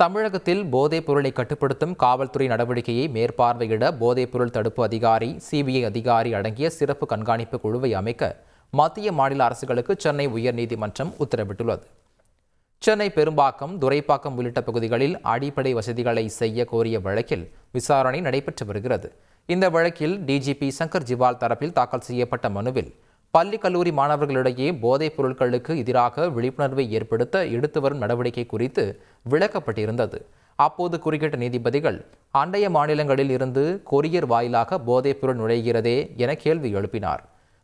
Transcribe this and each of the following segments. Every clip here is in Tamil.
தமிழகத்தில் போதைப் பொருளை கட்டுப்படுத்தும் காவல்துறை நடவடிக்கையை மேற்பார்வையிட போதைப் பொருள் தடுப்பு அதிகாரி சிபிஐ அதிகாரி அடங்கிய சிறப்பு கண்காணிப்பு குழுவை அமைக்க மத்திய மாநில அரசுகளுக்கு சென்னை உயர்நீதிமன்றம் உத்தரவிட்டுள்ளது. சென்னை பெரும்பாக்கம் துரைப்பாக்கம் உள்ளிட்ட பகுதிகளில் அடிப்படை வசதிகளை செய்ய கோரிய வழக்கில் விசாரணை நடைபெற்று வருகிறது. இந்த வழக்கில் டிஜிபி சங்கர் ஜிவால் தரப்பில் தாக்கல் செய்யப்பட்ட மனுவில் பள்ளி கல்லூரி மாணவர்களிடையே போதைப் பொருட்களுக்கு எதிராக விழிப்புணர்வை ஏற்படுத்த எடுத்து வரும் நடவடிக்கை குறித்து விளக்கப்பட்டிருந்தது. அப்போது குறுக்கிட்ட நீதிபதிகள் அண்டைய மாநிலங்களில் இருந்து கொரியர் வாயிலாக போதைப் பொருள் நுழைகிறதே என கேள்வி எழுப்பினார்.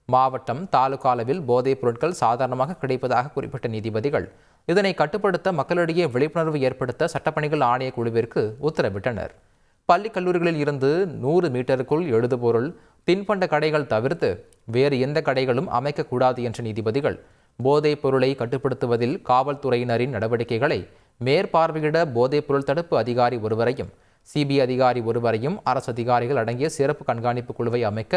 மாவட்டம் தாலுகா அளவில் போதைப் பொருட்கள் சாதாரணமாக கிடைப்பதாக குறிப்பிட்ட நீதிபதிகள் இதனை கட்டுப்படுத்த மக்களிடையே விழிப்புணர்வு ஏற்படுத்த சட்டப்பணிகள் ஆணைய குழுவிற்கு உத்தரவிட்டனர். பள்ளி கல்லூரிகளில் இருந்து நூறு மீட்டருக்குள் எழுதுபொருள் தின்பண்ட கடைகள் தவிர்த்து வேறு எந்த கடைகளும் அமைக்கக்கூடாது என்ற நீதிபதிகள் போதைப் பொருளை கட்டுப்படுத்துவதில் காவல்துறையினரின் நடவடிக்கைகளை மேற்பார்வையிட போதைப் பொருள் தடுப்பு அதிகாரி ஒருவரையும் சிபிஐ அதிகாரி ஒருவரையும் அரசு அதிகாரிகள் அடங்கிய சிறப்பு கண்காணிப்பு குழுவை அமைக்க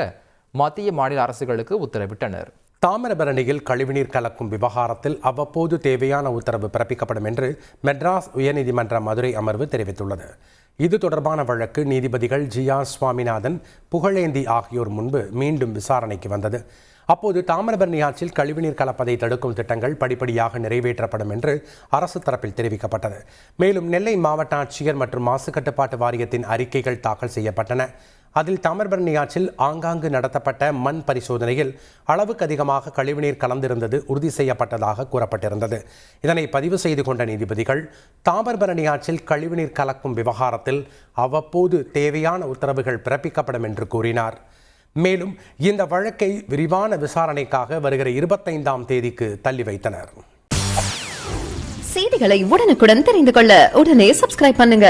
மத்திய மாநில அரசுகளுக்கு உத்தரவிட்டனர். தாமிரபரணியில் கழிவுநீர் கலக்கும் விவகாரத்தில் அவ்வப்போது தேவையான உத்தரவு பிறப்பிக்கப்படும் என்று மெட்ராஸ் உயர்நீதிமன்ற மதுரை அமர்வு தெரிவித்துள்ளது. இது தொடர்பான வழக்கு நீதிபதிகள் ஜி ஆர் சுவாமிநாதன் புகழேந்தி ஆகியோர் முன்பு மீண்டும் விசாரணைக்கு வந்தது. அப்போது தாமிரபரணி ஆற்றில் கழிவுநீர் கலப்பதை தடுக்கும் திட்டங்கள் படிப்படியாக நிறைவேற்றப்படும் என்று அரசு தரப்பில் தெரிவிக்கப்பட்டது. மேலும் நெல்லை மாவட்ட ஆட்சியர் மற்றும் மாசு கட்டுப்பாட்டு வாரியத்தின் அறிக்கைகள் தாக்கல் செய்யப்பட்டன. அதில் தாமிரபரணி ஆற்றில் ஆங்காங்கு நடத்தப்பட்ட மண் பரிசோதனையில் அளவுக்கு அதிகமாக கழிவுநீர் கலந்திருந்தது உறுதி செய்யப்பட்டதாக கூறப்பட்டிருந்தது. இதனை பதிவு செய்து கொண்ட நீதிபதிகள் தாமிரபரணி ஆற்றில் கழிவுநீர் கலக்கும் விவகாரத்தில் அவ்வப்போது தேவையான உத்தரவுகள் பிறப்பிக்கப்படும் என்று கூறினார். மேலும் இந்த வழக்கை விரிவான விசாரணைக்காக வருகிற இருபத்தைந்தாம் தேதிக்கு தள்ளி வைத்தனர். செய்திகளை உடனுக்குடன் தெரிந்து கொள்ள உடனே சப்ஸ்கிரைப் பண்ணுங்க.